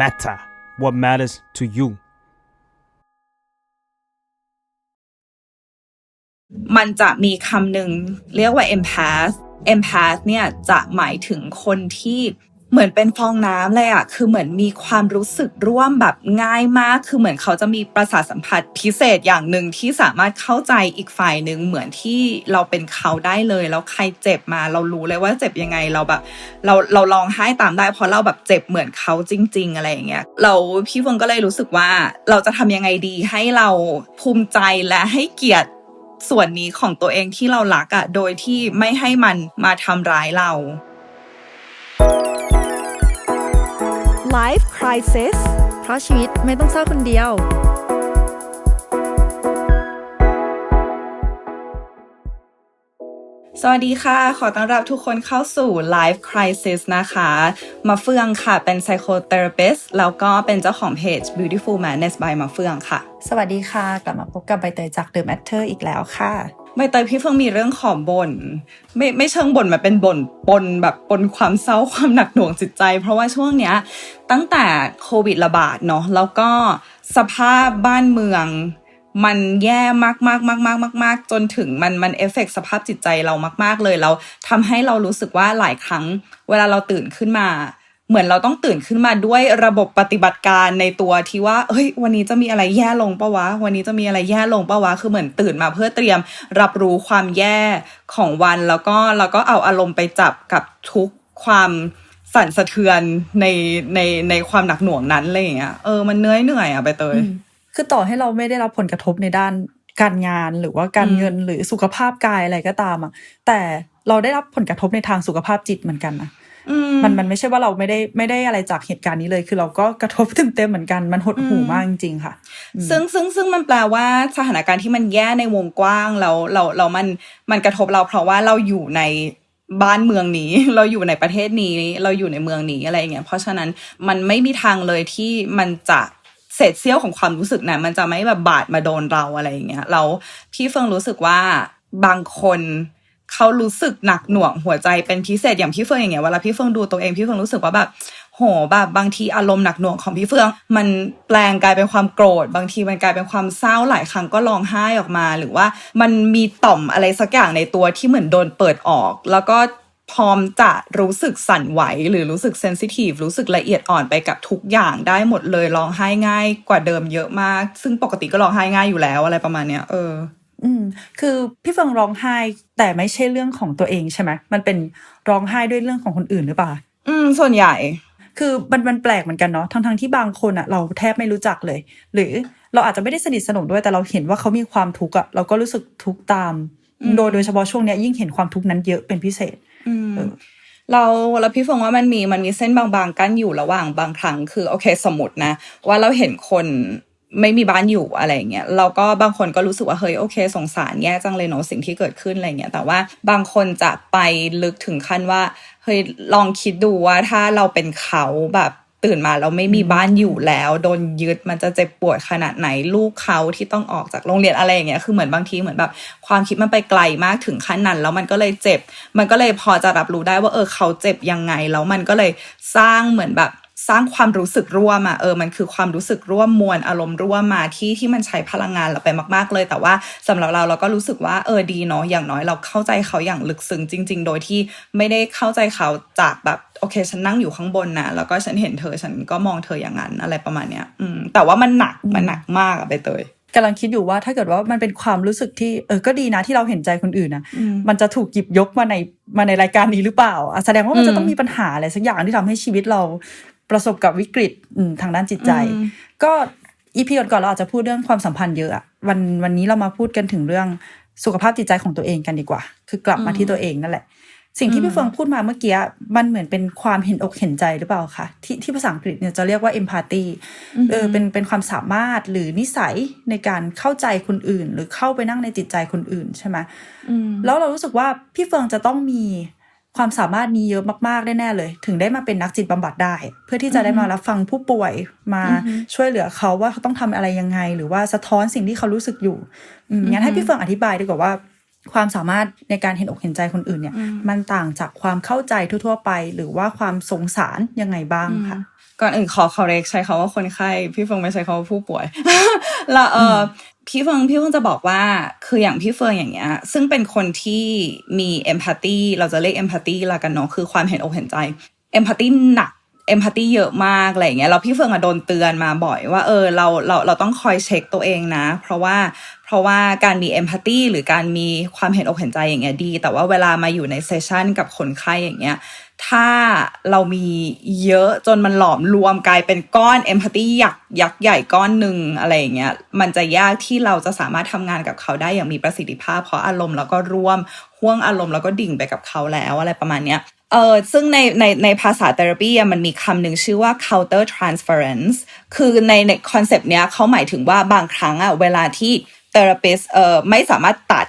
matter what matters to you มันจะมีคำหนึ่งเรียกว่า empath empath เนี่ยจะหมายถึงคนที่ เหมือนเป็นฟองน้ำเลยอะคือเหมือนมีความรู้สึกร่วมแบบง่ายมาก คือเหมือนเขาจะมีประสาทสัมผัสพิเศษอย่างหนึ่งที่สามารถเข้าใจอีกฝ่ายหนึ่งเหมือนที่เราเป็นเขาได้เลย แล้วใครเจ็บมาเรารู้เลยว่าเจ็บยังไงเราแบบ เราเราลองไห้ตามได้เพราะเราแบบเจ็บเหมือนเขาจริง ๆ อะไรอย่างเงี้ยเราพี่ฟงก็เลยรู้สึกว่าเราจะทำยังไงดีให้เราภูมิใจและให้เกียรติส่วนนี้ของตัวเองที่เรารักอะโดยที่ไม่ให้มันมาทำร้ายเรา Life Crisis เพราะชีวิตไม่ต้องเศร้าคนเดียว สวัสดีค่ะ ขอต้อนรับทุกคนเข้าสู่ Life Crisis นะคะ มาเฟืองค่ะ เป็น psychotherapist แล้วก็เป็นเจ้าของเพจ Beautiful Madness by มาเฟืองค่ะ สวัสดีค่ะ กลับมาพบกับใบเตยจาก The Matter อีกแล้วค่ะ ใบเตยพี่เฟิงมีเรื่องขอบ่นไม่ไม่เชิงบ่นมาเป็นบ่นปนแบบปนความเศร้าความหนักหน่วงจิตใจ เพราะว่าช่วงเนี้ยตั้งแต่โควิดระบาดเนาะแล้วก็สภาพบ้านเมือง มันแย่มากมากมากมากมากมากจนถึงมันมันเอฟเฟกสภาพจิตใจเรามาก ๆเลยแล้วทำให้เรารู้สึกว่าหลายครั้ง เวลาเราตื่นขึ้นมา เหมือนเราต้องตื่นขึ้นมาด้วยระบบปฏิบัติการในตัวที่ว่า เฮ้ย วันนี้จะมีอะไรแย่ลงปะวะ วันนี้จะมีอะไรแย่ลงปะวะ คือเหมือนตื่นมาเพื่อเตรียมรับรู้ความแย่ของวันแล้วก็แล้วก็เอาอารมณ์ไปจับกับทุกความสั่นสะเทือนในในในความหนักหน่วงนั้นอะไรอย่างเงี้ย เออ มันเหนื่อยเหนื่อยอะใบเตย คือต่อให้เราไม่ได้รับผลกระทบในด้านการงานหรือว่าการอืมเงินหรือสุขภาพกายอะไรก็ตามอะแต่เราได้รับผลกระทบในทางสุขภาพจิตเหมือนกันนะอื มันมันไม่ใช่ว่าเราไม่ได้ไม่ได้อะไรจากเหตุการณ์นี้เลย คือเราก็กระทบเต็มๆเหมือนกันมันหดหู่มากจริงๆค่ะ ซึ่งซึ่งซึ่งมันแปลว่าสถานการณ์ที่มันแย่ในวงกว้างแล้วเราเรามันมันกระทบเราเพราะว่าเราอยู่ในบ้านเมืองนี้เราอยู่ในประเทศนี้เราอยู่ในเมืองนี้อะไรอย่างเงี้ยเพราะฉะนั้นมันไม่มีทางเลยที่มันจะเศษเสี้ยวของความรู้สึกนะมันจะไม่แบบบาดมาโดนเราอะไรอย่างเงี้ยแล้วพี่เฟิงรู้สึกว่าบางคน เขารู้สึกหนักหน่วงหัวใจเป็นพิเศษอย่างพี่เฟิงอย่างเงี้ยเวลาพี่เฟิงดูตัวเองพี่เฟิงรู้สึกว่าแบบโหแบบบางทีอารมณ์หนักหน่วงของพี่เฟือง มันแปลงกลายเป็นความโกรธ บางทีมันกลายเป็นความเศร้าหลายครั้งก็ร้องไห้ออกมา หรือว่ามันมีต่อมอะไรสักอย่างในตัวที่เหมือนโดนเปิดออก แล้วก็พร้อมจะรู้สึกสั่นไหว หรือรู้สึกเซนซิทีฟรู้สึกละเอียดอ่อนไปกับทุกอย่างได้หมดเลยร้องไห้ง่ายกว่าเดิมเยอะมาก ซึ่งปกติก็ร้องไห้ง่ายอยู่แล้วอะไรประมาณเนี้ยเออ อืม คือพี่เฟิงร้องไห้ แต่ไม่ใช่เรื่องของตัวเองใช่ไหมมันเป็นร้องไห้ด้วยเรื่องของคนอื่นหรือเปล่า อืม ส่วนใหญ่ คือมันมันแปลกเหมือนกันเนาะทั้งทั้งที่บางคนอะเราแทบไม่รู้จักเลย หรือเราอาจจะไม่ได้สนิทสนมด้วยแต่เราเห็นว่าเขามีความทุกข์อะเราก็รู้สึกทุกข์ตาม โดยโดยเฉพาะช่วงเนี้ยยิ่งเห็นความทุกข์นั้นเยอะเป็นพิเศษ อืมเราแล้วพี่ฟงว่ามันมีมันมีเส้นบางๆกั้นอยู่ระหว่างบางครั้งคือโอเคสมมตินะ ว่าเราเห็นคน ไม่มีบ้านอยู่อะไรเงี้ยเราก็บางคนก็รู้สึกว่าเฮ้ยโอเค สงสารแย่จังเลยเนาะสิ่งที่เกิดขึ้นอะไรเงี้ยแต่ว่าบางคนจะไปลึกถึงขั้นว่าเฮ้ยลองคิดดูว่าถ้าเราเป็นเขาแบบตื่นมาเราไม่มีบ้านอยู่แล้ว โดนยึดมันจะเจ็บปวดขนาดไหนลูกเขาที่ต้องออกจากโรงเรียนอะไรอย่างเงี้ยคือเหมือนบางทีเหมือนแบบความคิดมันไปไกลมากถึงขั้นนั้นแล้วมันก็เลยเจ็บ มันก็เลยพอจะรับรู้ได้ว่าเออเขาเจ็บยังไงแล้วมันก็เลยสร้างเหมือนแบบ สร้างความรู้สึกร่วมอะเออมันคือความรู้สึกร่วมมวลอารมณ์ร่วมมาที่ที่มันใช้พลังงานเราไปมากๆเลย แต่ว่าสำหรับเราเราก็รู้สึกว่าเออดีเนาะอย่างน้อยเราเข้าใจเขาอย่างลึกซึ้งจริง ๆ โดยที่ไม่ได้เข้าใจเขาจากแบบโอเคฉันนั่งอยู่ข้างบนนะแล้วก็ฉันเห็นเธอฉันก็มองเธออย่างนั้นอะไรประมาณเนี้ยอืมแต่ว่ามันหนักมันหนักมากอะใบเตยกำลังคิดอยู่ว่าถ้าเกิดว่ามันเป็นความรู้สึกที่เออก็ดีนะที่เราเห็นใจคนอื่นนะอืมมันจะถูกหยิบยกมาในมาในรายการนี้หรือเปล่าอะแสดงว่ามันอืจะมต้องมีปัญหาอะไรสักอย่างที่ทำให้ชีวิตเรา ประสบกับวิกฤตอืมทางด้านจิตใจอืมก็อีพีก่อนๆเราอาจจะพูดเรื่องความสัมพันธ์เยอะอะวันวันนี้เรามาพูดกันถึงเรื่องสุขภาพจิตใจของตัวเองกันดีกว่า คือกลับมาที่ตัวเองนั่นแหละ สิ่งที่พี่เฟิงพูดมาเมื่อกี้มันเหมือนเป็นความเห็นอกเห็นใจหรือเปล่าคะที่ที่ภาษาอังกฤษเนี่ยจะเรียกว่า empathy เออเป็นเป็นความสามารถหรือนิสัยในการเข้าใจคนอื่น หรือเข้าไปนั่งในจิตใจคนอื่นใช่ไหมแล้วเรารู้สึกว่าพี่เฟิงจะต้องมี ความสามารถนี้เยอะมากๆแน่ๆเลย ถึงได้มาเป็นนักจิตบำบัดได้ เพื่อที่จะได้มารับฟังผู้ป่วยมาช่วยเหลือเขาว่าเขาต้องทำอะไรยังไง หรือว่าสะท้อนสิ่งที่เขารู้สึกอยู่อืมงั้นให้พี่เฟิงอธิบายดีกว่าว่า ความสามารถในการเห็นอกเห็นใจคนอื่นเนี่ย มันต่างจากความเข้าใจทั่วๆไป หรือว่าความสงสารยังไงบ้างคะ ก่อนอื่นขอ correct ใช้คาว่าคนไข้ พี่เฟิงไม่ใช้คาว่าผู้ป่วยแล้วเออพี่เฟิงพี่เฟิงจะบอกว่าคืออย่างพี่เฟิงอย่างเงี้ย ซึ่งเป็นคนที่มี empathy เราจะเรียก empathy ละกันเนาะคือความเห็นอกเห็นใจ empathy หนัก empathy เยอะมากอะไรอย่างเงี้ยเราพี่เฟิงอะโดนเตือนมาบ่อยว่าเออเราเราเราต้องคอยเช็คตัวเองนะ เพราะว่าเพราะว่าการมี empathy หรือการมีความเห็นอกเห็นใจอย่างเงี้ยดี แต่ว่าเวลามาอยู่ในเซสชันกับคนไข้อย่างเงี้ย ถ้าเรามีเยอะจนมันหลอมรวมกลายเป็นก้อนเอมพัตตียักยักษ์ใหญ่ก้อนหนึ่งอะไรอย่างเงี้ยมันจะยากที่เราจะสามารถทำงานกับเขาได้อย่างมีประสิทธิภาพ เพราะอารมณ์แล้วก็ร่วมห่วงอารมณ์แล้วก็ดิ่งไปกับเขาแล้วอะไรประมาณเนี้ยเออซึ่งในในในภาษาเทอราปีมันมีคำหนึ่งชื่อว่า counter transference คือในในคอนเซปต์เนี้ยเขาหมายถึงว่าบางครั้งอะเวลาที่เทอราปิสเออไม่สามารถตัด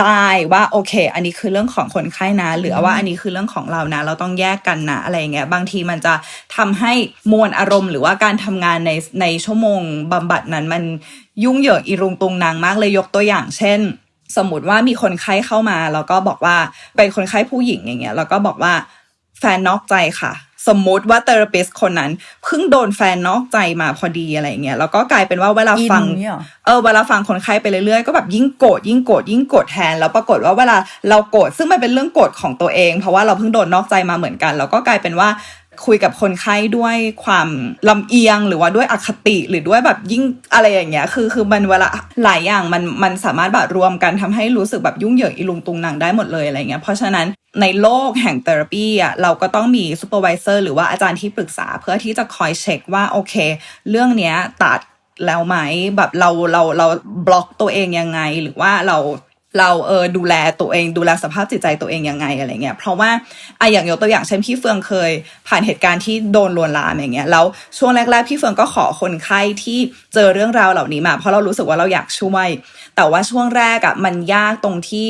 ได้ว่าโอเค อันนี้คือเรื่องของคนไข้นะหรือว่าอันนี้คือเรื่องของเรานะ เราต้องแยกกันนะอะไรอย่างเงี้ยบางทีมันจะทำให้มวลอารมณ์ หรือว่าการทำงานในในชั่วโมงบำบัดนั้นมันยุ่งเหยิงอีรุงตุงนางมากเลยยกตัวอย่างเช่นสมมติว่ามีคนไข้เข้ามาแล้วก็บอกว่าเป็นคนไข้ผู้หญิงอย่างเงี้ยแล้วก็บอกว่าแฟนนอกใจค่ะ สมมุติว่าเทอราปิสคนนั้นเพิ่งโดนแฟนนอกใจมาพอดีอะไรเงี้ยแล้วก็กลายเป็นว่าเวลาฟังอินเนี่ยเหรอเออเวลาฟังคนไข้ไปเรื่อยๆก็แบบยิ่งโกรธยิ่งโกรธยิ่งโกรธแทน แล้วปรากฏว่าเวลาเราโกรธซึ่งมันเป็นเรื่องโกรธของตัวเอง เพราะว่าเราเพิ่งโดนนอกใจมาเหมือนกัน แล้วก็กลายเป็นว่า คุยกับคนไข้ด้วยความลำเอียงหรือว่าด้วยอคติหรือด้วยแบบยิ่งอะไรอย่างเงี้ยคือคือมันเวลาหลายอย่างมันมันสามารถแบบรวมกันทำให้รู้สึกแบบยุ่งเหยิงอีลุงตุงนางได้หมดเลยอะไรเงี้ยเพราะฉะนั้นในโลกแห่งเทอราปีอะเราก็ต้องมีซูเปอร์วิเซอร์หรือว่าอาจารย์ที่ปรึกษาเพื่อที่จะคอยเช็คว่าโอเค เรื่องเนี้ยตัดแล้วไหมแบบเราเราเราบล็อกตัวเองยังไง หรือว่าเรา เราเออดูแลตัวเองดูแลสภาพจิตใจตัวเองยังไงอะไรเงี้ยเพราะว่าไออย่างยกตัวอย่างเช่นพี่เฟืองเคย ผ่านเหตุการณ์ที่โดนลวนลามอย่างเงี้ยแล้วช่วงแรก ๆ พี่เฟืองก็ขอคนไข้ที่เจอเรื่องราวเหล่านี้มา เพราะเรารู้สึกว่าเราอยากช่วย แต่ว่าช่วงแรกอะ่ะมันยากตรงที่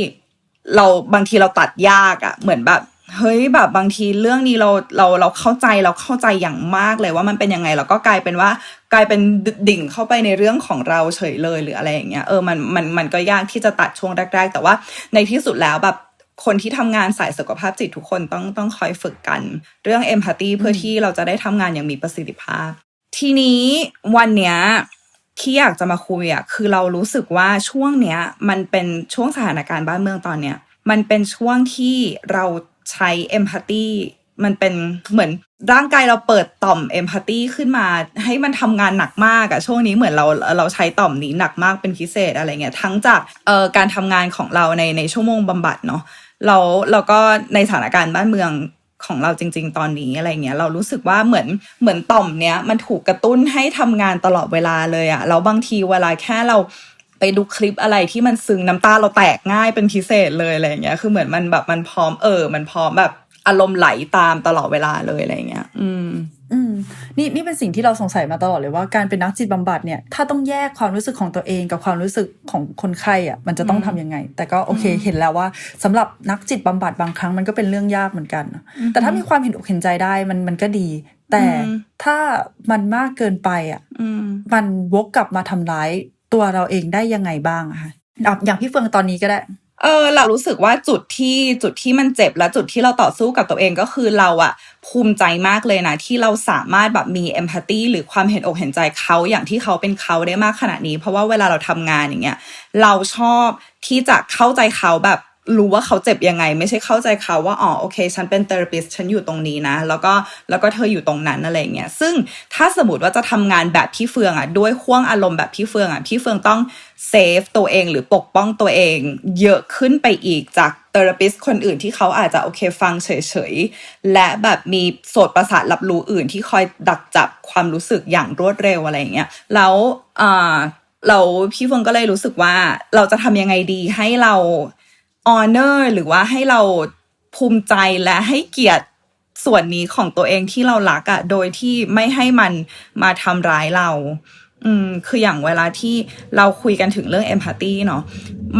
เราบางทีเราตัดยากอะ่ะเหมือนแบบ เฮ้ยแบบบางทีเรื่องนี้เราเราเราเข้าใจเราเข้าใจอย่างมากเลยว่ามันเป็นยังไงแล้วก็กลายเป็นว่ากลายเป็นดิ่งเข้าไปในเรื่องของเราเฉยเลยหรืออะไรอย่างเงี้ยเออมันมันมันก็ยากที่จะตัดช่วงแรกๆ แต่ว่าในที่สุดแล้วแบบคนที่ทำงานสายสุขภาพจิตทุกคนต้องต้องคอยฝึกกัน เรื่องเอมพัตตีเพื่อที่เราจะได้ทำงานอย่างมีประสิทธิภาพ ทีนี้วันเนี้ยที่อยากจะมาคุยอะคือเรารู้สึกว่าช่วงเนี้ย มันเป็นช่วงสถานการณ์บ้านเมืองตอนเนี้ย มันเป็นช่วงที่เรา ใช้เอมพัตตีมันเป็นเหมือนร่างกายเราเปิดต่อมเอมพัตตีขึ้นมา ให้มันทำงานหนักมากอะช่วงนี้เหมือนเราเราใช้ต่อมนี้หนักมากเป็นพิเศษอะไรเงี้ยทั้งจากเอ่อการทำงานของเราในในชั่วโมงบำบัดเนาะเราเราก็ในสถานการณ์บ้านเมืองของเราจริง ๆ ตอนนี้อะไรเงี้ยเรารู้สึกว่าเหมือนเหมือนต่อมเนี้ยมันถูกกระตุ้นให้ทำงานตลอดเวลาเลยอะแล้วบางทีเวลาแค่เรา ไปดูคลิปอะไรที่มันซึ้งน้ำตาเราแตกง่ายเป็นพิเศษเลยอะไรเงี้ย คือเหมือนมันแบบมันพร้อมเออ มันพร้อมแบบอารมณ์ไหลตามตลอดเวลาเลยอะไรเงี้ย อืม อืม นี่นี่เป็นสิ่งที่เราสงสัยมาตลอดเลยว่าการเป็นนักจิตบำบัดเนี่ย ถ้าต้องแยกความรู้สึกของตัวเองกับความรู้สึกของคนไข้อะ มันจะต้องทำยังไง แต่ก็โอเค เห็นแล้วว่าสำหรับนักจิตบำบัดบางครั้งมันก็เป็นเรื่องยากเหมือนกัน แต่ถ้ามีความเห็นอกเห็นใจได้มันมันก็ดี แต่อืมถ้ามันมากเกินไปอะอืมมันวกกลับมาทำร้าย ตัวเราเองได้ยังไงบ้างอะคะอะอย่างพี่เฟืองตอนนี้ก็ได้ เออเรารู้สึกว่าจุดที่จุดที่มันเจ็บและจุดที่เราต่อสู้กับตัวเองก็คือเราอะภูมิใจมากเลยนะ ที่เราสามารถแบบมีเอมพัตตีหรือความเห็นอกเห็นใจเขาอย่างที่เขาเป็นเขาได้มากขนาดนี้ เพราะว่าเวลาเราทำงานอย่างเงี้ยเราชอบที่จะเข้าใจเขาแบบ รู้ว่าเขาเจ็บยังไง ไม่ใช่เข้าใจเขาว่าอ๋อโอเค ฉันเป็นเทอราปิสฉันอยู่ตรงนี้นะ แล้วก็แล้วก็เธออยู่ตรงนั้นอะไรเงี้ยซึ่งถ้าสมมติว่าจะทำงานแบบพี่เฟืองอะด้วยห่วงอารมณ์แบบพี่เฟืองอะพี่เฟืองต้องเซฟตัวเองหรือปกป้องตัวเอง เยอะขึ้นไปอีกจากเทอราปิสคนอื่นที่เขาอาจจะโอเคฟังเฉยๆ และแบบมีโสตประสาทรับรู้อื่นที่คอยดักจับความรู้สึกอย่างรวดเร็วอะไรเงี้ยแล้วอ่าเราพี่เฟืองก็เลยรู้สึกว่าเราจะทำยังไงดีให้เรา honor หรือว่าให้เราภูมิใจและให้เกียรติส่วนนี้ของตัวเองที่เรารักอะโดยที่ไม่ให้มันมาทำร้ายเรา อืม คืออย่างเวลาที่เราคุยกันถึงเรื่อง empathy เนาะ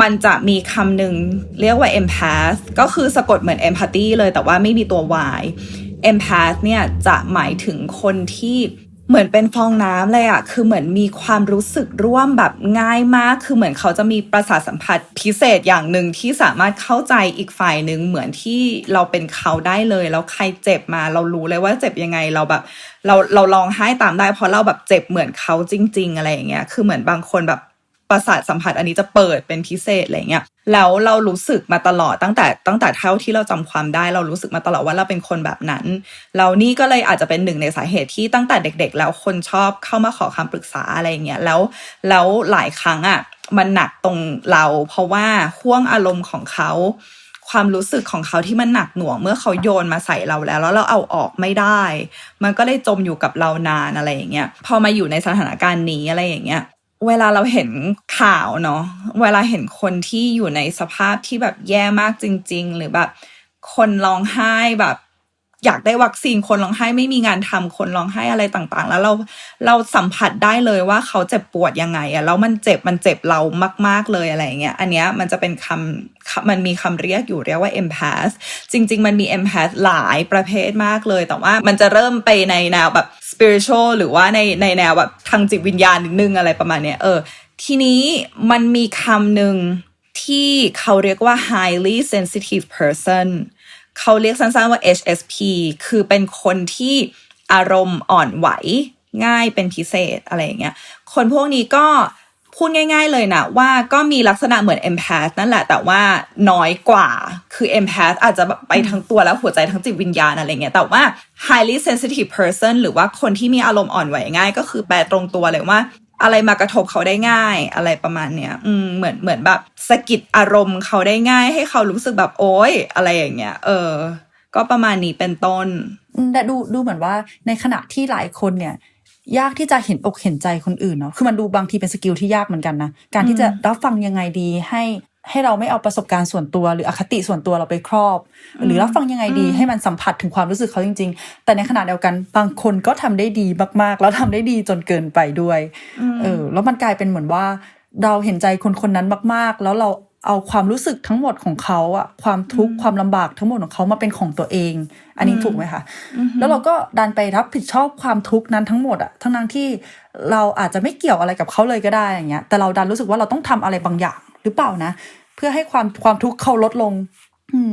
มันจะมีคำหนึ่งเรียกว่า empath ก็คือสะกดเหมือน empathy เลยแต่ว่าไม่มีตัว y empath เนี่ยจะหมายถึงคนที่ เหมือนเป็นฟองน้ำเลยอะคือเหมือนมีความรู้สึกร่วมแบบง่ายมาก คือเหมือนเขาจะมีประสาทสัมผัสพิเศษอย่างหนึ่งที่สามารถเข้าใจอีกฝ่ายหนึ่งเหมือนที่เราเป็นเขาได้เลย แล้วใครเจ็บมา เรารู้เลยว่าเจ็บยังไงเราแบบ เราเราลองไห้ตามได้เพราะเราแบบเจ็บเหมือนเขาจริง ๆ อะไรอย่างเงี้ย คือเหมือนบางคนแบบประสาทสัมผัสอันนี้จะเปิดเป็นพิเศษอะไรเงี้ย แล้วเรารู้สึกมาตลอดตั้งแต่ตั้งแต่เท่าที่เราจำความได้ เรารู้สึกมาตลอดว่าเราเป็นคนแบบนั้นแล้วนี่ก็เลยอาจจะเป็นหนึ่งในสาเหตุที่ตั้งแต่เด็ก ๆ แล้วคนชอบเข้ามาขอคำปรึกษาอะไรเงี้ยแล้วแล้วหลายครั้งอะมันหนักตรงเรา เพราะว่าห่วงอารมณ์ของเขา ความรู้สึกของเขาที่มันหนักหน่วงเมื่อเขาโยนมาใส่เราแล้ว แล้วเราเอาออกไม่ได้ มันก็เลยจมอยู่กับเรานานอะไรอย่างเงี้ยพอมาอยู่ในสถานการณ์นี้อะไรอย่างเงี้ย เวลาเราเห็นข่าวเนาะเวลาเห็นคนที่อยู่ในสภาพที่แบบแย่มากจริง ๆ หรือแบบ คนร้องไห้แบบ อยากได้วัคซีนคนร้องไห้ไม่มีงานทำคนร้องไห้อะไรต่างๆ แล้วเราเราสัมผัสได้เลยว่าเขาเจ็บปวดยังไงอะแล้วมันเจ็บมันเจ็บเรามาก ๆเลยอะไรเงี้ยอันเนี้ยมันจะเป็นคำมันมีคำเรียกอยู่เรียกว่า empath จริง ๆ มันมี empath หลายประเภทมากเลย แต่ว่ามันจะเริ่มไปในแนวแบบ spiritual หรือว่าในในแนวแบบทางจิตวิญญาณนิดนึงอะไรประมาณเนี้ยเออ ทีนี้มันมีคำหนึ่งที่เขาเรียกว่า highly sensitive person เขาเรียกสั้นๆว่า HSP คือเป็นคนที่อารมณ์อ่อนไหวง่ายเป็นพิเศษอะไรอย่างเงี้ย คนพวกนี้ก็ พูดง่ายๆเลยนะว่าก็มีลักษณะเหมือน empath นั่นแหละแต่ว่าน้อยกว่าคือ empath อาจจะแบบไปทั้งตัวแล้วหัวใจทั้งจิตวิญญาณอะไรเงี้ยแต่ว่า highly sensitive person หรือว่าคนที่มีอารมณ์อ่อนไหวง่าย ก็คือแปลตรงตัวเลยว่าอะไรมากระทบเขาได้ง่าย อะไรประมาณเนี้ย อืมเหมือนเหมือนแบบสะกิดอารมณ์เขาได้ง่าย ให้เขารู้สึกแบบโอ๊ยอะไรอย่างเงี้ย เออ ก็ประมาณนี้เป็นต้นแต่ดูดูเหมือนว่าในขณะที่หลายคนเนี่ย ยากที่จะเห็นอกเห็นใจคนอื่นเนาะคือมันดูบางทีเป็นสกิลที่ยากเหมือนกันนะการที่จะรับฟังยังไงดีให้ให้เราไม่เอาประสบการณ์ส่วนตัวหรืออคติส่วนตัวเราไปครอบ หรือรับฟังยังไงดีให้มันสัมผัสถึงความรู้สึกเขาจริง ๆ แต่ในขณะเดียวกันบางคนก็ทำได้ดีมากๆ แล้วทำได้ดีจนเกินไปด้วยเออแล้วมันกลายเป็นเหมือนว่า เราเห็นใจคนคนนั้นมาก ๆ แล้วเรา เอาความรู้สึกทั้งหมดของเขาอะความทุกข์ความลำบากทั้งหมดของเขามาเป็นของตัวเอง อันนี้ถูกไหมคะแล้วเราก็ดันไปรับผิดชอบความทุกข์นั้นทั้งหมดอะทั้งนั้นที่เราอาจจะไม่เกี่ยวอะไรกับเขาเลยก็ได้อย่างเงี้ย แต่เราดันรู้สึกว่าเราต้องทำอะไรบางอย่างหรือเปล่านะ เพื่อให้ความความทุกข์เขาลดลง อืม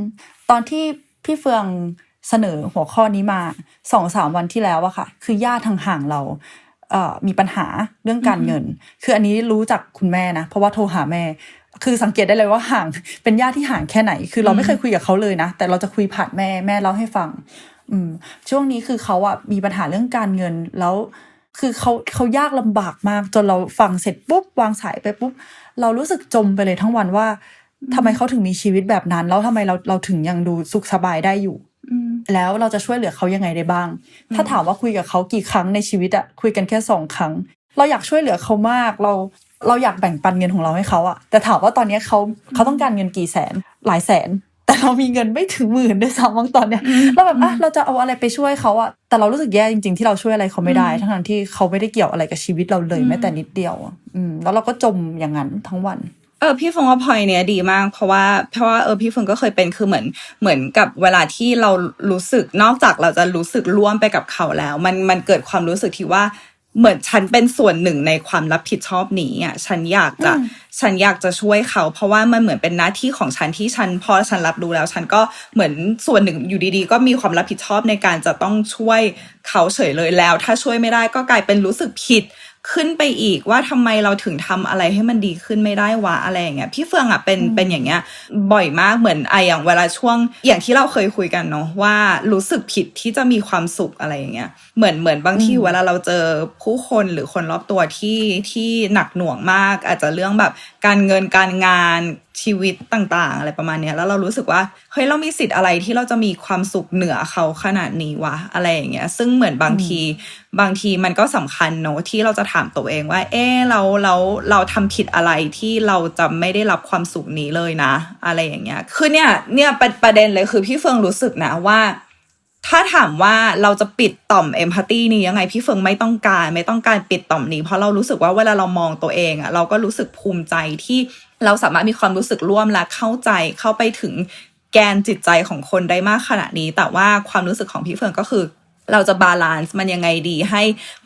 ตอนที่พี่เฟืองเสนอหัวข้อนี้มาสองสามวันที่แล้วอะค่ะ คือญาติทางห่างเราเอ่อมีปัญหาเรื่องการเงิน คืออันนี้รู้จากคุณแม่นะ เพราะว่าโทรหาแม่ คือสังเกตได้เลยว่าห่างเป็นญาติที่ห่างแค่ไหน คือเราไม่เคยคุยกับเขาเลยนะ แต่เราจะคุยผ่านแม่แม่เล่าให้ฟัง อืม ช่วงนี้คือเขาอะมีปัญหาเรื่องการเงินแล้วคือเขาเขายากลำบากมาก จนเราฟังเสร็จปุ๊บวางสายไปปุ๊บ เรารู้สึกจมไปเลยทั้งวันว่าทำไมเขาถึงมีชีวิตแบบนั้น แล้วทำไมเราเราถึงยังดูสุขสบายได้อยู่แล้วเราจะช่วยเหลือเขายังไงได้บ้าง ถ้าถามว่าคุยกับเขากี่ครั้งในชีวิตอะคุยกันแค่สองครั้ง เราอยากช่วยเหลือเขามาก เรา เราอยากแบ่งปันเงินของเราให้เขาอะแต่ถามว่าตอนนี้เขาเขาต้องการเงินกี่แสนหลายแสน แต่เรามีเงินไม่ถึงหมื่นด้วยซ้ำบางตอนเนี้ยเราแบบอะเราจะเอาอะไรไปช่วยเขาอะแต่เรารู้สึกแย่จริงๆที่เราช่วยอะไรเขาไม่ได้ ทั้งๆที่เขาไม่ได้เกี่ยวอะไรกับชีวิตเราเลยแม้แต่นิดเดียวอะอืมแล้วเราก็จมอย่างนั้นทั้งวันเออพี่ฟงว่าพอยเนี้ยดีมาก เพราะว่าเพราะว่าเออพี่ฟงก็เคยเป็นคือเหมือนเหมือนกับเวลาที่เรารู้สึกนอกจากเราจะรู้สึกร่วมไปกับเขาแล้ว มันมันเกิดความรู้สึกที่ว่า เหมือนฉันเป็นส่วนหนึ่งในความรับผิดชอบนี้อะฉันอยากจะฉันอยากจะช่วยเขา เพราะว่ามันเหมือนเป็นหน้าที่ของฉันที่ฉันพอฉันรับรู้แล้ว ฉันก็เหมือนส่วนหนึ่งอยู่ดีๆ ก็มีความรับผิดชอบในการจะต้องช่วยเขาเฉยเลยแล้ว ถ้าช่วยไม่ได้ก็กลายเป็นรู้สึกผิด ขึ้นไปอีกว่าทำไมเราถึงทำอะไรให้มันดีขึ้นไม่ได้วะอะไรอย่างเงี้ยพี่เฟืองอะเป็นเป็นอย่างเงี้ย บ่อยมากเหมือนไออย่างเวลาช่วงอย่างที่เราเคยคุยกันเนาะว่ารู้สึกผิดที่จะมีความสุขอะไรอย่างเงี้ยเหมือนเหมือนบางทีเวลาเราเจอผู้คนหรือคนรอบตัวที่ที่หนักหน่วงมาก อาจจะเรื่องแบบ การเงินการงานชีวิตต่างๆ อะไรประมาณเนี้ยแล้วเรารู้สึกว่าเฮ้ยเรามีสิทธิ์อะไรที่เราจะมีความสุขเหนือเขาขนาดนี้วะอะไรอย่างเงี้ย ซึ่งเหมือนบางทีบางทีมันก็สำคัญเนอะที่เราจะถามตัวเองว่า เออเราเราเราทำผิดอะไรที่เราจะไม่ได้รับความสุขนี้เลยนะ อะไรอย่างเงี้ยคือเนี่ยเนี่ยเป็นประเด็นเลยคือพี่เฟิงรู้สึกนะว่า ถ้าถามว่าเราจะปิดต่อมเอมพัตตีนี้ยังไงพี่เฟิงไม่ต้องการ ไม่ต้องการปิดต่อมนี้ เพราะเรารู้สึกว่าเวลาเรามองตัวเองอะเราก็รู้สึกภูมิใจที่เราสามารถมีความรู้สึกร่วมและเข้าใจเข้าไปถึงแกนจิตใจของคนได้มากขนาดนี้ แต่ว่าความรู้สึกของพี่เฟิงก็คือ เราจะบาลานซ์มันยังไงดีให้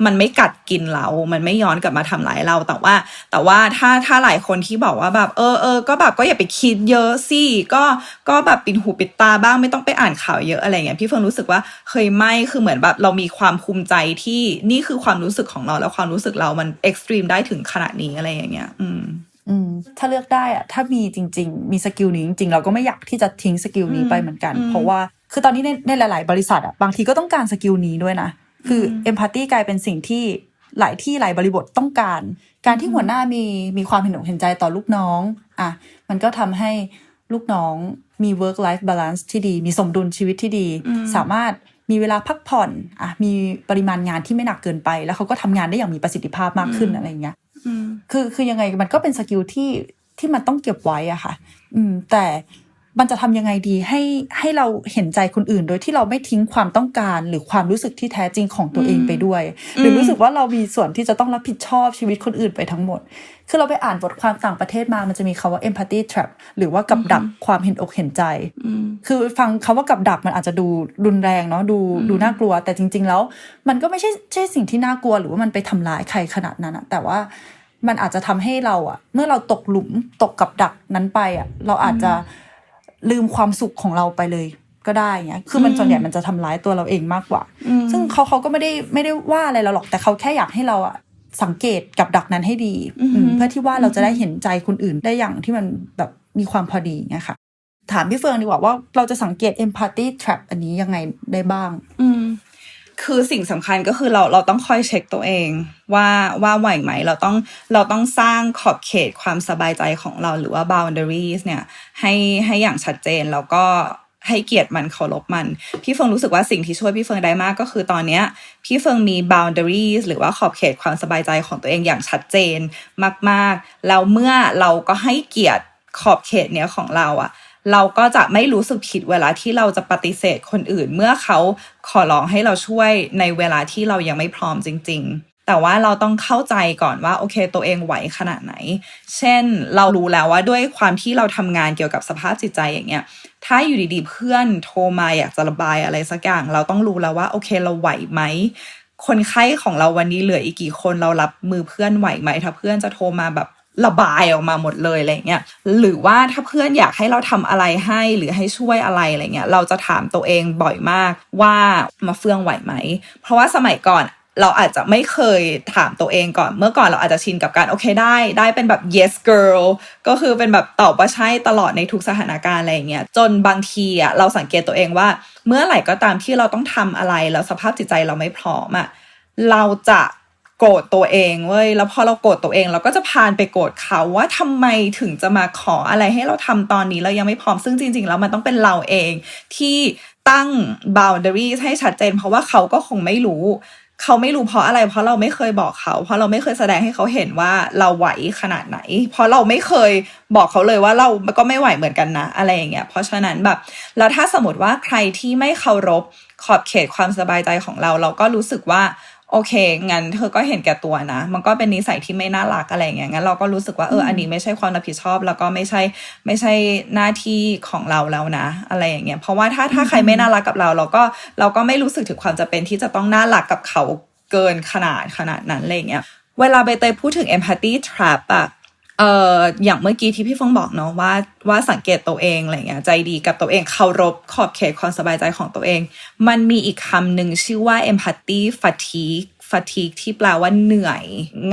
มันไม่กัดกินเรา มันไม่ย้อนกลับมาทำร้ายเราแต่ว่า แต่ว่าถ้าถ้าหลายคนที่บอกว่าแบบเออเออก็แบบก็อย่าไปคิดเยอะสิก็ก็แบบปิดหูปิดตาบ้างไม่ต้องไปอ่านข่าวเยอะอะไรเงี้ยพี่เฟิร์นรู้สึกว่าเคยไม่คือเหมือนแบบเรามีความภูมิใจที่นี่คือความรู้สึกของเราแล้วความรู้สึกเรามันเอ็กซ์ตรีมได้ถึงขนาดนี้อะไรอย่างเงี้ย อืมอืมถ้าเลือกได้อะถ้ามีจริง ๆ มีสกิลนี้จริงๆ เราก็ไม่อยากที่จะทิ้งสกิลนี้ไปเหมือนกันอืมเพราะว่า คือตอนนี้ในในหลาย ๆ บริษัทอะบางทีก็ต้องการสกิลนี้ด้วยนะ คือเอมพัตตีกลายเป็นสิ่งที่หลายที่หลายบริบทต้องการ การที่หัวหน้ามีมีความเห็นอกเห็นใจต่อลูกน้องอะมันก็ทำให้ลูกน้องมี work life balance ที่ดี มีสมดุลชีวิตที่ดี สามารถมีเวลาพักผ่อนอะมีปริมาณงานที่ไม่หนักเกินไป แล้วเขาก็ทำงานได้อย่างมีประสิทธิภาพมากขึ้นอะไรอย่างเงี้ยอืมคือคือยังไงมันก็เป็นสกิลที่ที่มันต้องเก็บไว้อะค่ะ อืมแต่ มันจะทำยังไงดีให้ให้เราเห็นใจคนอื่น โดยที่เราไม่ทิ้งความต้องการหรือความรู้สึกที่แท้จริงของตัวเองไปด้วย หรือรู้สึกว่าเรามีส่วนที่จะต้องรับผิดชอบชีวิตคนอื่นไปทั้งหมด คือเราไปอ่านบทความต่างประเทศมามันจะมีคาว่า empathy trap หรือว่ากับดักความเห็นอกเห็นใจอืมคือฟังคำว่ากับดักมันอาจจะดูรุนแรงเนาะดูดูน่ากลัว แต่จริง ๆ แล้ว มันก็ไม่ใช่ใช่สิ่งที่น่ากลัว หรือว่ามันไปทำร้ายใครขนาดนั้นอะแต่ว่ามันอาจจะทำให้เราอะเมื่อเราตกหลุมตกกับดักนั้นไปอะเราอาจจะ ลืมความสุขของเราไปเลยก็ได้เงี้ย คือมันส่วนใหญ่มันจะทำร้ายตัวเราเองมากกว่า ซึ่งเขาเขาก็ไม่ได้ไม่ได้ว่าอะไรเราหรอก แต่เขาแค่อยากให้เราอะสังเกตกับดักนั้นให้ดีอือฮึอืมเพื่อที่ว่าเราจะได้เห็นใจคนอื่นได้อย่างที่มันแบบมีความพอดีเงี้ยค่ะ ถามพี่เฟิร์นดีกว่าว่าเราจะสังเกต empathy trap อันนี้ยังไงได้บ้างอืม คือสิ่งสำคัญก็คือเราเราต้องคอยเช็คตัวเอง ว่าว่าไหวไหมเราต้องเราต้องสร้างขอบเขตความสบายใจของเราหรือว่า boundaries เนี่ยให้ให้อย่างชัดเจนแล้วก็ให้เกียรติมันเคารพมัน พี่เฟิงรู้สึกว่าสิ่งที่ช่วยพี่เฟิงได้มากก็คือตอนเนี้ย พี่เฟิงมี boundaries หรือว่าขอบเขตความสบายใจของตัวเองอย่างชัดเจนมากๆแล้วเมื่อเราก็ให้เกียรติขอบเขตเนี้ยของเราอะ เราก็จะไม่รู้สึกผิดเวลาที่เราจะปฏิเสธคนอื่น เมื่อเขาขอร้องให้เราช่วยในเวลาที่เรายังไม่พร้อมจริง ๆแต่ว่าเราต้องเข้าใจก่อนว่าโอเคตัวเองไหวขนาดไหน เช่นเรารู้แล้วว่าด้วยความที่เราทำงานเกี่ยวกับสภาพจิตใจอย่างเงี้ย ถ้าอยู่ดีๆ เพื่อนโทรมาอยากจะระบายอะไรสักอย่าง เราต้องรู้แล้วว่าโอเคเราไหวไหม คนไข้ของเราวันนี้เหลืออีกกี่คนเรารับมือเพื่อนไหวไหม ถ้าเพื่อนจะโทรมาแบบ ระบายออกมาหมดเลยอะไรเงี้ยหรือว่าถ้าเพื่อนอยากให้เราทำอะไรให้หรือให้ช่วยอะไรอะไรเงี้ยเราจะถามตัวเองบ่อยมากว่ามาเฟื่องไหวไหม เพราะว่าสมัยก่อนเราอาจจะไม่เคยถามตัวเองก่อน เมื่อก่อนเราอาจจะชินกับการโอเคได้ ได้เป็นแบบ yes girl ก็คือเป็นแบบตอบว่าใช่ตลอดในทุกสถานการณ์อะไรเงี้ย จนบางทีอะเราสังเกตตัวเองว่า เมื่อไหร่ก็ตามที่เราต้องทำอะไรแล้วสภาพจิตใจเราไม่พร้อมอะเราจะ โกรธตัวเองเว้ยแล้วพอเราโกรธตัวเอง เราก็จะพานไปโกรธเขาว่าทำไมถึงจะมาขออะไรให้เราทำตอนนี้เรายังไม่พร้อมซึ่งจริง ๆ แล้วมันต้องเป็นเราเองที่ตั้ง boundaries ให้ชัดเจน เพราะว่าเขาก็คงไม่รู้เขาไม่รู้เพราะอะไร เพราะเราไม่เคยบอกเขา เพราะเราไม่เคยแสดงให้เขาเห็นว่าเราไหวขนาดไหน เพราะเราไม่เคยบอกเขาเลยว่าเราก็ไม่ไหวเหมือนกันนะอะไรอย่างเงี้ยเพราะฉะนั้นแบบแล้วถ้าสมมติว่าใครที่ไม่เคารพขอบเขตความสบายใจของเรา เราก็รู้สึกว่า โอเคงั้นเธอก็เห็นแก่ตัวนะ มันก็เป็นนิสัยที่ไม่น่ารักอะไรอย่างเงี้ยงั้นเราก็รู้สึกว่าเอออันนี้ไม่ใช่ความรับผิดชอบ แล้วก็ไม่ใช่ไม่ใช่หน้าที่ของเราแล้วนะ อะไรอย่างเงี้ยเพราะว่าถ้าถ้าใครไม่น่ารักกับเรา เราก็เราก็ไม่รู้สึกถึงความจำเป็นที่จะต้องน่ารักกับเขาเกินขนาดขนาดนั้นอะไรอย่างเงี้ยเวลาใบเตยพูดถึง empathy trap อะ เอ่ออย่างเมื่อกี้ที่พี่ฟงบอกเนาะว่าว่าสังเกตตัวเองอะไรเงี้ยใจดีกับตัวเองเคารพขอบเขตความสบายใจของตัวเอง มันมีอีกคำหนึ่งชื่อว่า empathy fatigue fatigue ที่แปลว่าเหนื่อย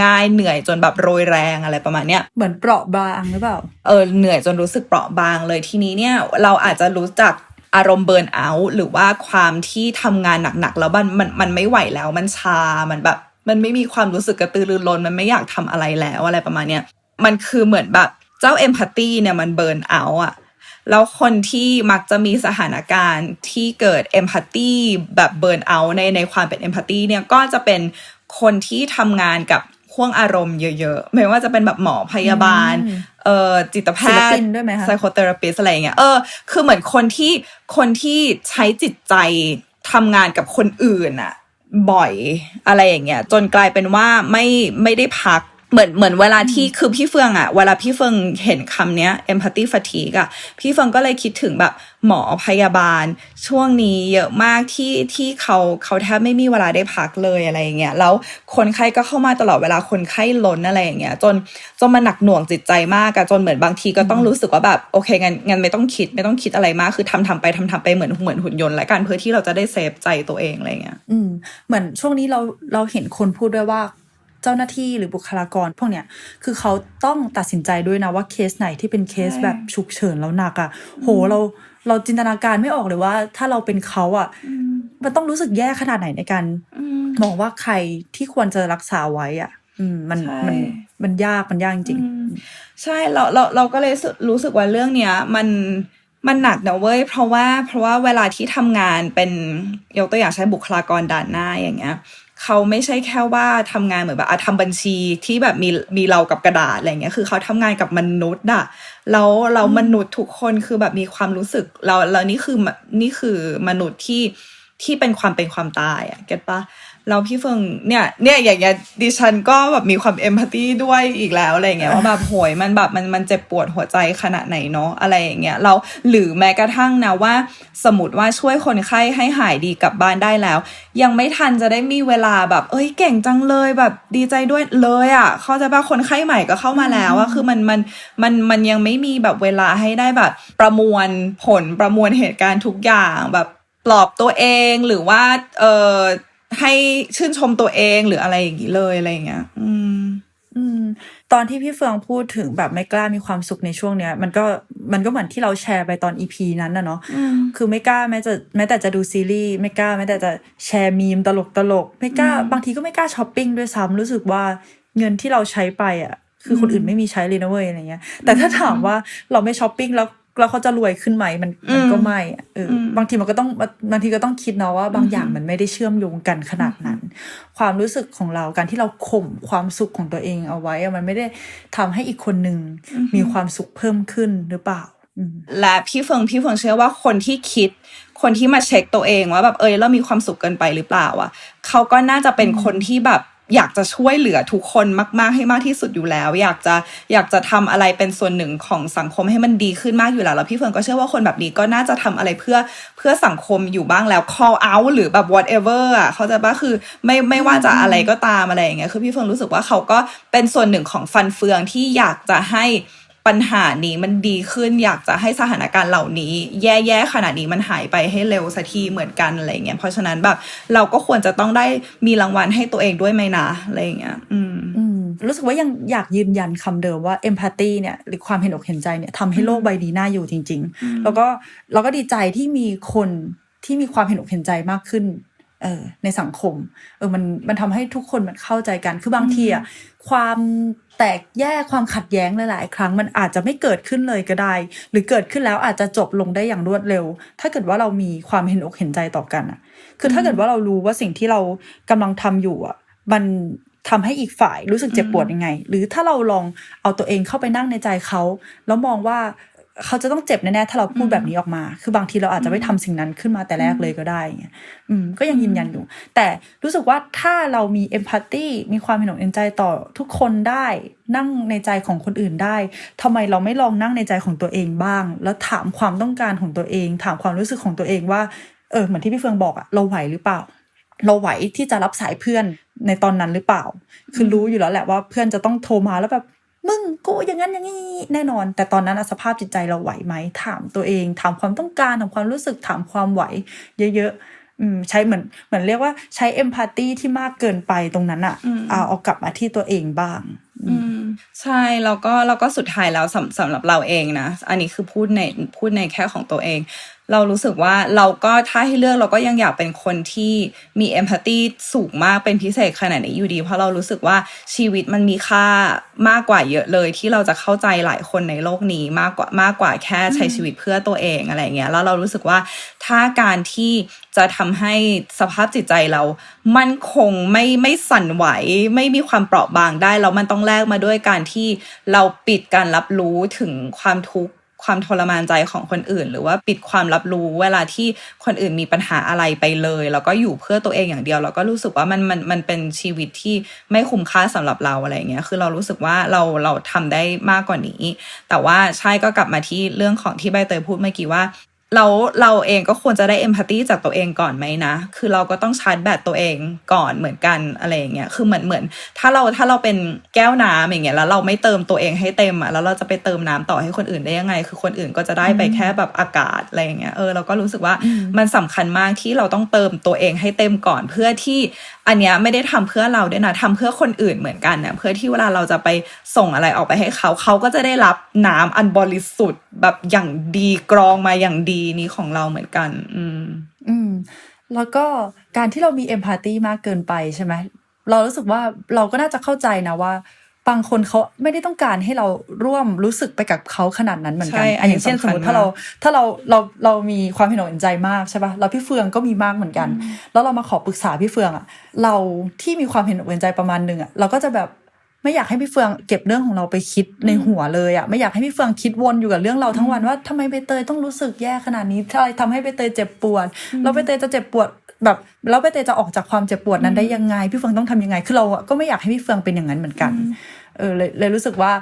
ง่ายเหนื่อยจนแบบโรยแรงอะไรประมาณเนี้ยเหมือนเปราะบางหรือเปล่าเออเหนื่อยจนรู้สึกเปราะบางเลยทีนี้เนี่ยเราอาจจะรู้จักอารมณ์เบิร์นเอาท์หรือว่าความที่ทำงานหนักๆแล้วมันมันมันไม่ไหวแล้วมันชามันแบบมันไม่มีความรู้สึกกระตือรือร้นมันไม่อยากทำอะไรแล้วอะไรประมาณเนี้ย มันคือเหมือนแบบเจ้าเอมพัตตีเนี่ยมันเบิร์นเอาท์อะแล้วคนที่มักจะมีสถานการณ์ที่เกิดเอมพัตตีแบบเบิร์นเอาท์ในในความเป็นเอมพัตตีเนี่ยก็จะเป็นคนที่ทำงานกับห่วงอารมณ์เยอะๆ ไม่ว่าจะเป็นแบบหมอพยาบาลอืมเอ่อจิตแพศิลทปิย์นด้วยไหมคะไซโคเทอราปิสอะไรอย่างเงี้ย เออ คือเหมือนคนที่คนที่ใช้จิตใจทำงานกับคนอื่นอะบ่อยอะไรอย่างเงี้ย จนกลายเป็นว่าไม่ไม่ได้พัก เหมือนเหมือนเวลาที่คือพี่เฟืองอะเวลาพี่เฟืองเห็นคำเนี้ย empathy fatigue อะพี่เฟืองก็เลยคิดถึงแบบหมอพยาบาล ช่วงนี้เยอะมากที่ที่เขาเขาแทบไม่มีเวลาได้พักเลยอะไรอย่างเงี้ยแล้วคนไข้ก็เข้ามาตลอดเวลาคนไข้ล้นอะไรอย่างเงี้ยจนจนมันหนักหน่วงจิตใจมากอะจนเหมือนบางทีก็ต้องรู้สึกว่าแบบโอเคงั้นงั้นไม่ต้องคิดไม่ต้องคิดอะไรมากคือทำทำไปทำทำไปเหมือนเหมือนหุ่นยนต์และกันเพื่อที่เราจะได้เซฟใจตัวเองอะไรเงี้ยอืมเหมือนช่วงนี้เราเราเห็นคนพูดด้วยว่า เจ้าหน้าที่หรือบุคลากร พวกเนี้ยคือเขาต้องตัดสินใจด้วยนะว่าเคสไหนที่เป็นเคสใช่แบบฉุกเฉินแล้วหนักอะ่ะ โหเราเราจินตนาการไม่ออกเลยว่า ถ้าเราเป็นเขาอะ่ะมันต้องรู้สึกแย่ขนาดไหนในการมองว่าใครที่ควรจะรักษาไว้อะ่ะอืมมันใช่มันมันยากมันยากจริงอืมใช่เราเราเราก็เลยรู้สึกรู้สึกว่าเรื่องเนี้ย มันมันหนักนะเว้ยเพราะว่าเพราะว่าเวลาที่ทำงานเป็นยกตัวอย่างใช้บุคลากรด่านหน้าอย่างเงี้ย เขาไม่ใช่แค่ว่าทำงานเหมือนแบบอะทำบัญชีที่แบบมีมีเรากับกระดาษอะไรเงี้ยคือเขาทำงานกับมนุษย์อะแล้วเรามนุษย์ทุกคนคือแบบมีความรู้สึกเราเรานี่คือนี่คือมนุษย์ที่ที่เป็นความเป็นความตายอะเก็ตปะ เราพี่เฟิงเนี่ยเนี่ยอย่างเงี้ยดิฉันก็แบบมีความเอมพัตตีด้วยอีกแล้วอะไรอย่างเงี้ยว่าแบบโหยมันแบบมันมันเจ็บปวดหัวใจขนาดไหนเนาะอะไรอย่างเงี้ยเราหรือแม้กระทั่งนะว่า สมมติว่าช่วยคนไข้ให้หายดีกลับบ้านได้แล้ว ยังไม่ทันจะได้มีเวลาแบบ เอ้ยเก่งจังเลยแบบดีใจด้วยเลยอะ่ะเขาใจะป่ะคนไข้ใหม่ก็เข้ามาแล้วอะคือมันมันมันมันยังไม่มีแบบเวลาให้ได้แบบ ประมวลผลประมวลเหตุการณ์ทุกอย่างแบบปลอบตัวเองหรือว่าเออ ให้ชื่นชมตัวเองหรืออะไรอย่างนี้เลยอะไรอย่างเงี้ย อืม อืม ตอนที่พี่เฟืองพูดถึงแบบไม่กล้ามีความสุขในช่วงเนี้ย มันก็มันก็เหมือนที่เราแชร์ไปตอนอีพีนั้นนะเนาะอืมคือไม่กล้าแม้จะแม้แต่จะดูซีรีส์ไม่กล้าแม้แต่จะแชร์มีมตลกตลกไม่กล้า บางทีก็ไม่กล้าช้อปปิ้งด้วยซ้ำรู้สึกว่าเงินที่เราใช้ไปอะคือคนอื่นไม่มีใช้เลยนะเว้ยอะไรเงี้ย แต่ถ้าถามว่าเราไม่ช้อปปิ้งแล้ว แล้วเขาจะรวยขึ้นไหมมันมันก็ไม่อะเอออมบางทีมันก็ต้องบางทีก็ต้องคิดเนาะว่าบางอย่างมันไม่ได้เชื่อมโยงกันขนาดนั้น ความรู้สึกของเราการที่เราข่มความสุขของตัวเองเอาไว้อะมันไม่ได้ทำให้อีกคนหนึ่งมีความสุขเพิ่มขึ้นหรือเปล่าอืมและพี่เฟิงพี่เฟิงเชื่อว่าคนที่คิด คนที่มาเช็คตัวเองว่าแบบเอยเรามีความสุขเกินไปหรือเปล่าอะเขาก็น่าจะเป็นคนที่แบบ อยากจะช่วยเหลือทุกคนมาก ๆ ให้มากที่สุดอยู่แล้ว อยากจะอยากจะทำอะไรเป็นส่วนหนึ่งของสังคมให้มันดีขึ้นมากอยู่แล้วแล้วพี่เฟิงก็เชื่อว่าคนแบบนี้ก็น่าจะทำอะไรเพื่อเพื่อสังคมอยู่บ้างแล้ว call out หรือแบบ whatever อะเขาจะว่าคือไม่ไม่ว่าจะอะไรก็ตามอะไรอย่างเงี้ยคือพี่เฟิงรู้สึกว่าเขาก็เป็นส่วนหนึ่งของฟันเฟืองที่อยากจะให้ ปัญหานี้มันดีขึ้นอยากจะให้สถานการณ์เหล่านี้ แย่ๆขนาดนี้มันหายไปให้เร็วสักทีเหมือนกันอะไรเงี้ยเพราะฉะนั้นแบบเราก็ควรจะต้องได้มีรางวัลให้ตัวเองด้วยไหมนะอะไรเงี้ยอืมอืมรู้สึกว่ายังอยากยืนยันคำเดิมว่า empathy เนี่ยหรือความเห็นอกเห็นใจเนี่ยทำให้โลกใบนี้น่าอยู่จริง ๆ แล้วก็เราก็ดีใจที่มีคนที่มีความเห็นอกเห็นใจมากขึ้น เออในสังคมเออมันมันทำให้ทุกคนมันเข้าใจกันคือบางทีอะความแตกแยกความขัดแย้งหลาย ๆ ครั้งมันอาจจะไม่เกิดขึ้นเลยก็ได้ หรือเกิดขึ้นแล้วอาจจะจบลงได้อย่างรวดเร็ว ถ้าเกิดว่าเรามีความเห็นอกเห็นใจต่อกันอะคือถ้าเกิดว่าเรารู้ว่าสิ่งที่เรากำลังทำอยู่อะมันทำให้อีกฝ่ายรู้สึกเจ็บปวดยังไง หรือถ้าเราลองเอาตัวเองเข้าไปนั่งในใจเขา แล้วมองว่า เขาจะต้องเจ็บแน่ๆถ้าเราพูดแบบนี้ออกมา คือบางทีเราอาจจะไม่ทำสิ่งนั้นขึ้นมาแต่แรกเลยก็ได้เงี้ยอืมก็ยังยืนยันอยู่ แต่รู้สึกว่าถ้าเรามีเอมพัตตีมีความเห็นอกเห็นใจต่อทุกคนได้ นั่งในใจของคนอื่นได้ทำไมเราไม่ลองนั่งในใจของตัวเองบ้าง แล้วถามความต้องการของตัวเอง ถามความรู้สึกของตัวเองว่าเออเหมือนที่พี่เฟืองบอกอะเราไหวหรือเปล่า เราไหวที่จะรับสายเพื่อนในตอนนั้นหรือเปล่า คือรู้อยู่แล้วแหละว่าเพื่อนจะต้องโทรมาแล้วแบบ มึงกูอย่างนั้นอย่างนี้แน่นอน แต่ตอนนั้นอะสภาพจิตใจเราไหวไหมถามตัวเอง ถามความต้องการถามความรู้สึกถามความไหว เยอะๆอืมใช้เหมือนเหมือนเรียกว่าใช้เอมพัตตีที่มากเกินไปตรงนั้นอะอืมเอาเอากลับมาที่ตัวเองบ้างอืมใช่แล้วก็แล้วก็สุดท้ายแล้วสำสำหรับเราเองนะ อันนี้คือพูดในพูดในแค่ของตัวเอง เรารู้สึกว่าเราก็ถ้าให้เลือกเราก็ยังอยากเป็นคนที่มีเอมพัตตีสูงมากเป็นพิเศษขนาดนี้อยู่ดี เพราะเรารู้สึกว่าชีวิตมันมีค่ามากกว่าเยอะเลย ที่เราจะเข้าใจหลายคนในโลกนี้มากกว่ามากกว่าแค่ใช้ชีวิตเพื่อตัวเองอะไรเงี้ยแล้วเรารู้สึกว่าถ้าการที่จะทำให้สภาพจิตใจเรา มันคงไม่ไม่สั่นไหว ไม่มีความเปราะบางได้แล้วมันต้องแลกมาด้วยการที่เราปิดการรับรู้ถึงความทุกข์ ความทรมานใจของคนอื่น หรือว่าปิดความรับรู้เวลาที่คนอื่นมีปัญหาอะไรไปเลย แล้วก็อยู่เพื่อตัวเองอย่างเดียว แล้วก็รู้สึกว่ามันมันมันเป็นชีวิตที่ไม่คุ้มค่าสำหรับเราอะไรอย่างเงี้ยคือเรารู้สึกว่าเราเราทำได้มากกว่านี้ แต่ว่าใช่ก็กลับมาที่เรื่องของที่ใบเตยพูดเมื่อกี้ว่า เราเราเองก็ควรจะได้เอมพัตตีจากตัวเองก่อนไหมนะ คือเราก็ต้องชาร์จแบตตัวเองก่อนเหมือนกันอะไรอย่างเงี้ย คือเหมือนเหมือน ถ้าเราถ้าเราเป็นแก้วน้ำอย่างเงี้ยแล้วเราไม่เติมตัวเองให้เต็มอะแล้วเราจะไปเติมน้ำต่อให้คนอื่นได้ยังไง คือคนอื่นก็จะได้ไปแค่แบบอากาศอะไรอย่างเงี้ย เออเราก็รู้สึกว่ามันสำคัญมากที่เราต้องเติมตัวเองให้เต็มก่อนเพื่อที่อันเนี้ยไม่ได้ทำเพื่อเราด้วยนะทำเพื่อคนอื่นเหมือนกันนะเพื่อที่เวลาเราจะไปส่งอะไรออกไปให้เขา เขาก็จะได้รับน้ำอันบริสุทธิ์แบบอย่างดีกรองมาอย่างดีนี้ของเราเหมือนกัน อืม อืม แล้วก็การที่เรามีเอมพัตตีมากเกินไปใช่ไหมเรารู้สึกว่าเราก็น่าจะเข้าใจนะว่า บางคนเขาไม่ได้ต้องการให้เราร่วมรู้สึกไปกับเขาขนาดนั้นเหมือนกันใช่อันอย่างเช่นอันนี้สมสำคัญมติถ้าเรามากถ้าเราเราเรามีความเห็นอกเห็นใจมากใช่ปะแล้วพี่เฟืองก็มีมากเหมือนกัน แล้วเรามาขอปรึกษาพี่เฟืองอะเราที่มีความเห็นอกเห็นใจประมาณหนึ่งอะเราก็จะแบบไม่อยากให้พี่เฟืองเก็บเรื่องของเราไปคิดในหัวเลยอะไม่อยากให้พี่เฟืองคิดวนอยู่กับเรื่องเราทั้งวันว่าทำไมใบเตยต้องรู้สึกแย่ขนาดนี้อะไรทำให้ใบเตยเจ็บปวดแล้วใบเตยจะเจ็บปวด แบบแล้วใบเตยจะออกจากความเจ็บปวดนั้นได้ยังไง พี่เฟืองต้องทำยังไง คือเราอะก็ไม่อยากให้พี่เฟืองเป็นอย่างนั้นเหมือนกัน เออเลยเลยรู้สึกว่า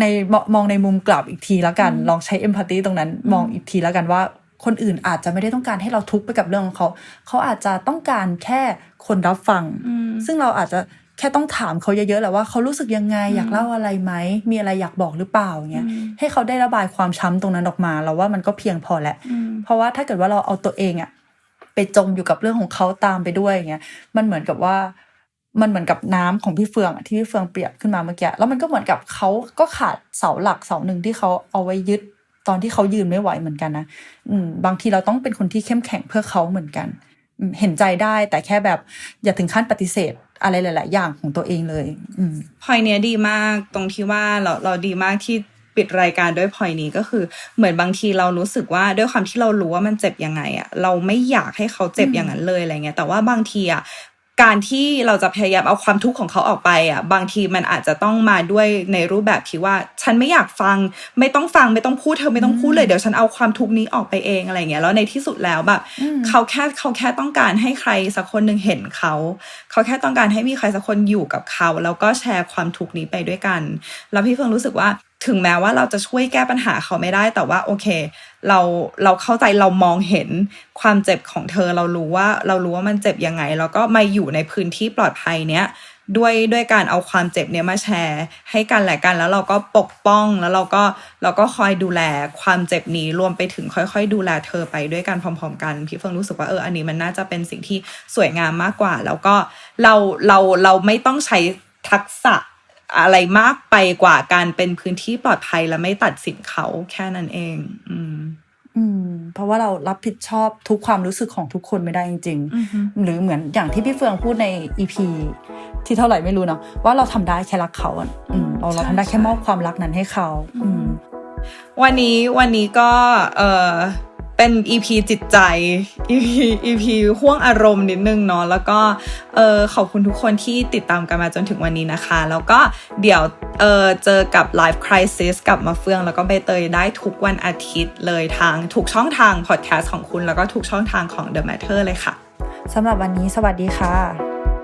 ในมองมองในมุมกลับอีกทีแล้วกัน ลองใช้เอมพัตตีตรงนั้นมองอีกทีแล้วกันว่า คนอื่นอาจจะไม่ได้ต้องการให้เราทุกข์ไปกับเรื่องของเขา เขาอาจจะต้องการแค่คนรับฟัง ซึ่งเราอาจจะแค่ต้องถามเขาเยอะๆแหละว่าเขารู้สึกยังไงอยากเล่าอะไรไหมมีอะไรอยากบอกหรือเปล่าอย่างเงี้ยให้เขาได้ระบายความช้ำตรงนั้นออกมาเราว่ามันก็เพียงพอแหละเพราะว่าถ้าเกิดว่าเราเอาตัวเองอะ ไปจมอยู่กับเรื่องของเขาตามไปด้วยอย่างเงี้ยมันเหมือนกับว่ามันเหมือนกับน้ำของพี่เฟืองที่พี่เฟืองเปรียบขึ้นมาเมื่อกี้แล้วมันก็เหมือนกับเขาก็ขาดเสาหลักเสาหนึ่งที่เขาเอาไว้ยึดตอนที่เขายืนไม่ไหวเหมือนกันนะอืมบางทีเราต้องเป็นคนที่เข้มแข็งเพื่อเขาเหมือนกัน เห็นใจได้แต่แค่แบบอย่าถึงขั้นปฏิเสธอะไรหลาย ๆ อย่างของตัวเองเลย อืมพอยเนี้ยดีมากตรงที่ว่าเราเราดีมากที่ ปิดรายการด้วยพอยนี้ก็คือ เหมือนบางทีเรารู้สึกว่าด้วยความที่เรารู้ว่ามันเจ็บยังไงอะเราไม่อยากให้เขาเจ็บอย่างนั้นเลยอะไรเงี้ยแต่ว่าบางทีอะการที่เราจะพยายามเอาความทุกข์ของเขาออกไปอะบางทีมันอาจจะต้องมาด้วยในรูปแบบที่ว่า ฉันไม่อยากฟัง ไม่ต้องฟังไม่ต้องพูดเธอไม่ต้องพูดเลยเดี๋ยวฉันเอาความทุกข์นี้ออกไปเองอะไรเงี้ยแล้วในที่สุดแล้วแบบเขาแค่เขาแค่ต้องการให้ใครสักคนหนึ่งเห็นเขา เขาแค่ต้องการให้มีใครสักคนอยู่กับเขา แล้วก็แชร์ความทุกข์นี้ไปด้วยกัน แล้วพี่เฟิงรู้สึกว่า ถึงแม้ว่าเราจะช่วยแก้ปัญหาเขาไม่ได้ แต่ว่าโอเค เราเราเข้าใจเรามองเห็นความเจ็บของเธอ เรารู้ว่าเรารู้ว่ามันเจ็บยังไง แล้วก็มาอยู่ในพื้นที่ปลอดภัยเนี้ยด้วยด้วยการเอาความเจ็บเนี้ยมาแชร์ ให้กันแหละกันแล้วเราก็ปกป้องแล้วเราก็เราก็คอยดูแลความเจ็บนี้รวมไปถึงค่อยๆ ดูแลเธอไปด้วยกันพร้อม ๆ กันพี่เฟิงรู้สึกว่าเอออันนี้มันน่าจะเป็นสิ่งที่สวยงามมากกว่า แล้วก็เราเราเราไม่ต้องใช้ทักษะ อะไรมากไปกว่าการเป็นพื้นที่ปลอดภัยและไม่ตัดสินเขาแค่นั้นเอง อืมอืม เพราะว่าเรารับผิดชอบทุกความรู้สึกของทุกคนไม่ได้จริงอือฮึๆหรือเหมือนอย่างที่พี่เฟืองพูดในอีพีที่เท่าไหร่ไม่รู้เนาะว่าเราทำได้แค่รักเขาอะอืมเราเราทำได้แค่มอบความรักนั้นให้เขา อืมวันนี้วันนี้ก็ เออ เป็น EP จิตใจ EP EP ห่วงอารมณ์นิดนึงเนาะแล้วก็เออขอบคุณทุกคนที่ติดตามกันมาจนถึงวันนี้นะคะ แล้วก็เดี๋ยวเออเจอกับ Live Crisis กับมาเฟือง แล้วก็ใบเตยได้ทุกวันอาทิตย์เลยทางทุกช่องทางพอดแคสต์ของคุณ แล้วก็ทุกช่องทางของ The Matter เลยค่ะสำหรับวันนี้สวัสดีค่ะ